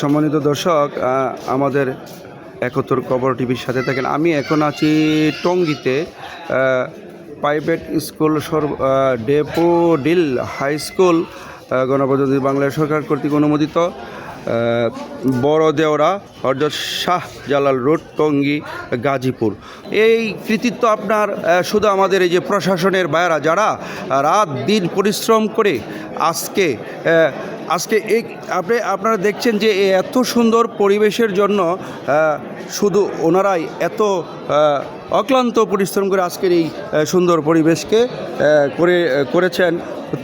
সম্মানিত দর্শক আমাদের একত্তর কবর টিভির সাথে থাকেন। আমি এখন আছি টঙ্গিতে প্রাইভেট স্কুল সর আহ, ডেপো ডিল হাই স্কুল গণপ্রজাতন্ত্রী বাংলা সরকার কর্তৃক অনুমোদিত বড় দেওরা হরজত শাহ জালাল রোড টঙ্গী গাজীপুর। এই কৃতিত্ব আপনার শুধু আমাদের এই যে প্রশাসনের বাইরা যারা রাত দিন পরিশ্রম করে আজকে আজকে এই আপনি আপনারা দেখছেন যে এত সুন্দর পরিবেশের জন্য শুধু ওনারাই এত অক্লান্ত পরিশ্রম করে আজকের এই সুন্দর পরিবেশকে করে, করেছেন।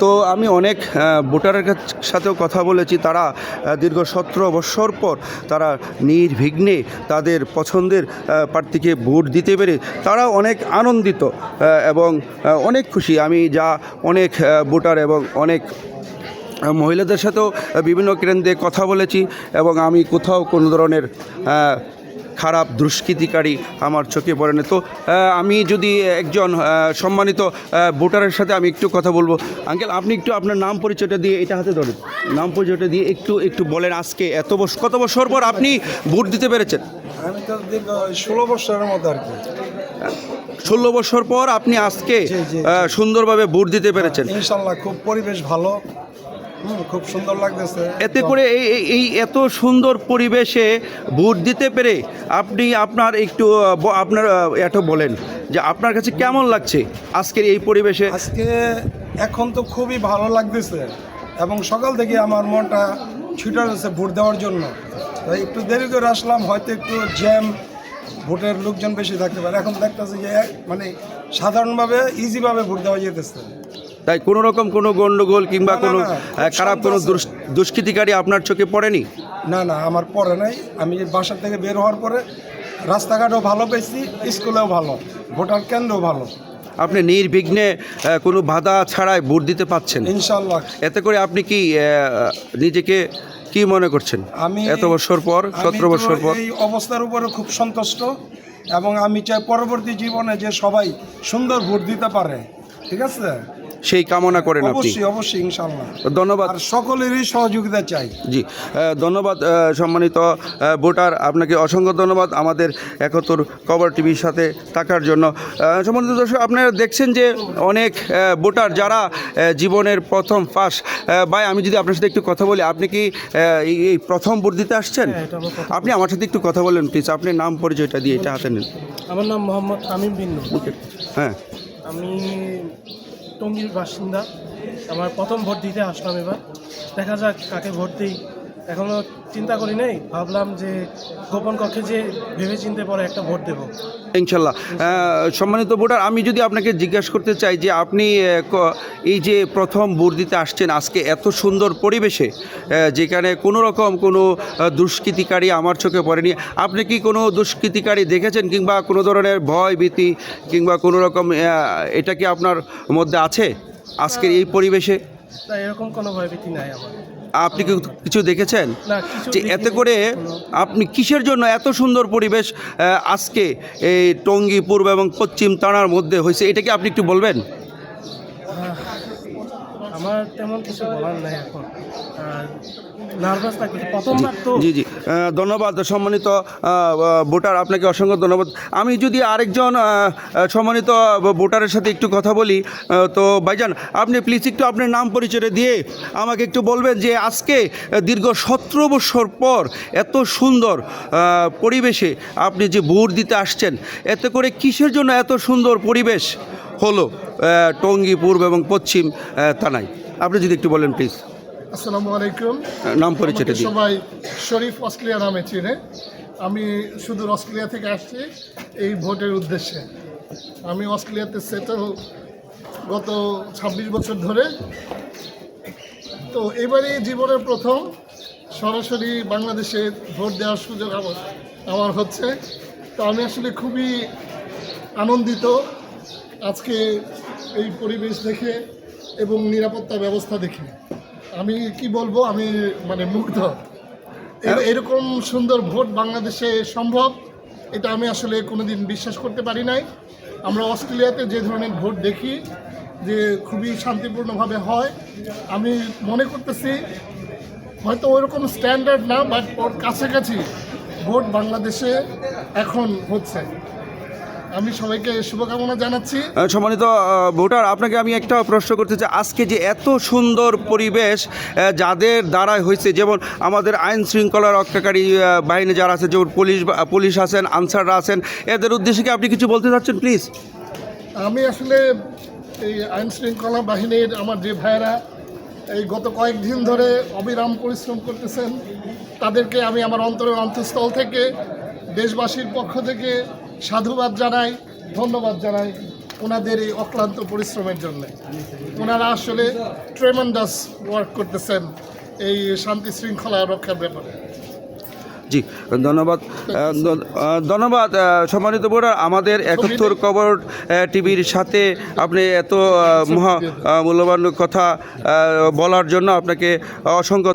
তো আমি অনেক ভোটারের সাথেও কথা বলেছি। তারা দীর্ঘ সতেরো বছর পর তারা নির্বিঘ্নে তাদের পছন্দের প্রার্থীকে ভোট দিতে পেরে তারা অনেক আনন্দিত এবং অনেক খুশি। আমি যা অনেক ভোটার এবং অনেক মহিলাদের সাথেও বিভিন্ন কেন্দ্রে কথা বলেছি এবং আমি কোথাও কোনো ধরনের খারাপ দুষ্কৃতিকারী আমার চোখে পড়ে না। তো আমি যদি একজন সম্মানিত ভোটারের সাথে আমি একটু কথা বলব। আঙ্কেল আপনি একটু আপনার নাম পরিচয়টা দিয়ে এটা হাতে ধরেন। নাম পরিচয়টা দিয়ে একটু একটু বলেন আজকে এত বছর কত বছর পর আপনি ভোট দিতে পেরেছেন? আমি তো ষোলো বছরের মতো আর কি। ষোলো বছর পর আপনি আজকে সুন্দরভাবে ভোট দিতে পেরেছেন। ইনশাল্লাহ খুব পরিবেশ ভালো। খুব সুন্দর লাগতেছে। এতে করে এই এই- এত সুন্দর পরিবেশে ভোট দিতে পেরে আপনি আপনার একটু আপনার একটু বলেন যে আপনার কাছে কেমন লাগছে আজকের এই পরিবেশে? আজকে এখন তো খুবই ভালো লাগতেছে এবং সকাল থেকে আমার মনটা ছুটে যাচ্ছে ভোট দেওয়ার জন্য। তাই একটু দেরি করে আসলাম হয়তো একটু জ্যাম ভোটের লোকজন বেশি থাকতে পারে। এখন দেখতেছে যে মানে সাধারণভাবে ইজিভাবে ভোট দেওয়া যেতেছে। তাই কোনো রকম কোনো গণ্ডগোল কিংবা কোনো খারাপ কোনো দুষ্কৃতিকারী আপনার চোখে পড়েনি? না না আমার পরে নাই। আমি বাসা থেকে বের হওয়ার পরে রাস্তাঘাটও ভালো পেয়েছি স্কুলেও ভালো ভোটার কেন্দ্রও ভালো। আপনি নির্বিঘ্নে কোনো বাধা ছাড়াই ভোট দিতে পাচ্ছেন? ইনশাল্লাহ এতে করে আপনি কি নিজেকে কি মনে করছেন? আমি এত বছর পর সতেরো বছর পর? এই অবস্থার উপরে খুব সন্তুষ্ট এবং আমি চাই পরবর্তী জীবনে যে সবাই সুন্দর ভোট দিতে পারে ঠিক আছে? সেই কামনা করেন আপনি। অবশ্যই অবশ্যই ইনশাল্লাহ ধন্যবাদ। সকলেরই সহযোগিতা চাই। জি ধন্যবাদ সম্মানিত ভোটার। আপনাকে অসংখ্য ধন্যবাদ আমাদের একত্তর কভার টিভির সাথে থাকার জন্য। সম্মানিত দর্শক আপনারা দেখছেন যে অনেক ভোটার যারা জীবনের প্রথম ফার্স্ট ভাই আমি যদি আপনার সাথে একটু কথা বলি আপনি কি এই এই প্রথম ভোট দিতে আসছেন? আপনি আমার সাথে একটু কথা বলেন প্লিজ আপনি নাম পরিচয়টা দিয়ে এটা হাতে নেন। আমার নাম মোহাম্মদ বিন্নু হ্যাঁ। আমি টঙ্গীর বাসিন্দা আমার প্রথম ভোট দিতে আসলাম এবার। দেখা যাক কাকে ভোট দিই। এখনও চিন্তা করি নাই ভাবলাম যে গোপন কক্ষে যে ভেবে চিনতে পরে একটা ভোট দেবো। ইনশাল্লাহ। সম্মানিত ভোটার আমি যদি আপনাকে জিজ্ঞাসা করতে চাই যে আপনি এই যে প্রথম ভোট দিতে আসছেন আজকে এত সুন্দর পরিবেশে যেখানে কোনো রকম কোনো দুষ্কৃতিকারী আমার চোখে পড়েনি আপনি কি কোনো দুষ্কৃতিকারী দেখেছেন কিংবা কোনো ধরনের ভয় ভীতি কিংবা কোনো রকম এটা কি আপনার মধ্যে আছে আজকের এই পরিবেশে? এরকম কোনো ভয়ভীতি নাই আমার। আপনি কি কিছু দেখেছেন? যে এতে করে আপনি কিসের জন্য এত সুন্দর পরিবেশ আজকে এই টঙ্গি পূর্ব এবং পশ্চিম তানার মধ্যে হয়েছে? এটা কি আপনি একটু বলবেন? তেমন কিছু বলার নাই এখন। জি জি। ধন্যবাদ সম্মানিত ভোটার। আপনাকে অসংখ্য ধন্যবাদ। আমি যদি আরেকজন সম্মানিত ভোটারের সাথে একটু কথা বলি তো ভাইজান, আপনি প্লিজ একটু আপনার নাম পরিচয় দিয়ে আমাকে একটু বলবেন যে আজকে দীর্ঘ সতেরো বছর পর এত সুন্দর পরিবেশে আপনি যে ভোট দিতে আসছেন, এতে করে কিসের জন্য এত সুন্দর পরিবেশ হলো টঙ্গী পূর্ব এবং পশ্চিম থানায়? আপনি যদি একটু বলেন প্লিজ আসসালামু আলাইকুম। নাম পরিচয়টা দিন। সবাই শরীফ অস্ট্রেলিয়া নামে চিনে। আমি শুধু অস্ট্রেলিয়া থেকে আসছি এই ভোটের উদ্দেশ্যে। আমি অস্ট্রেলিয়াতে সেটেল গত ছাব্বিশ বছর ধরে। তো এবারই জীবনের প্রথম সরাসরি বাংলাদেশে ভোট দেওয়ার সুযোগ আমার আমার হচ্ছে। তো আমি আসলে খুবই আনন্দিত। আজকে এই পরিবেশ দেখে এবং নিরাপত্তা ব্যবস্থা দেখি আমি কি বলব? আমি মানে মুগ্ধ। এরকম সুন্দর ভোট বাংলাদেশে সম্ভব এটা আমি আসলে কোনোদিন বিশ্বাস করতে পারি নাই। আমরা অস্ট্রেলিয়াতে যে ধরনের ভোট দেখি যে খুবই শান্তিপূর্ণভাবে হয় আমি মনে করতেছি হয়তো ওইরকম স্ট্যান্ডার্ড না বাট ওর কাছাকাছি ভোট বাংলাদেশে এখন হচ্ছে। আমি সবাইকে শুভকামনা জানাচ্ছি। সম্মানিত ভোটার আপনাকে আমি একটা প্রশ্ন করতে চাই। আজকে যে এত সুন্দর পরিবেশ যাদের দ্বারাই হয়েছে যেমন আমাদের আইন শৃঙ্খলা রক্ষাকারী বাহিনী যারা আছে যেমন পুলিশ পুলিশ আছেন আনসাররা আছেন এদের উদ্দেশ্যে কি আপনি কিছু বলতে চাচ্ছেন প্লিজ আমি আসলে এই আইন শৃঙ্খলা বাহিনীর আমার যে ভাইয়েরা এই গত কয়েকদিন ধরে অবিরাম পরিশ্রম করতেছেন তাদেরকে আমি আমার অন্তরের অন্তঃস্থল থেকে দেশবাসীর পক্ষ থেকে সাধুবাদ জানাই ধন্যবাদ জানাই ওনাদের এই অক্লান্ত পরিশ্রমের জন্য। ওনারা আসলে ট্রেমেন্ডাস ওয়ার্ক করতেছেন এই শান্তি শৃঙ্খলা রক্ষার ব্যাপারে। জি ধন্যবাদ। ধন্যবাদ সম্মানিত ভোটার আমাদের একাত্তর কবর টিভির সাথে আপনি এত মহা মূল্যবান কথা বলার জন্য আপনাকে অসংখ্য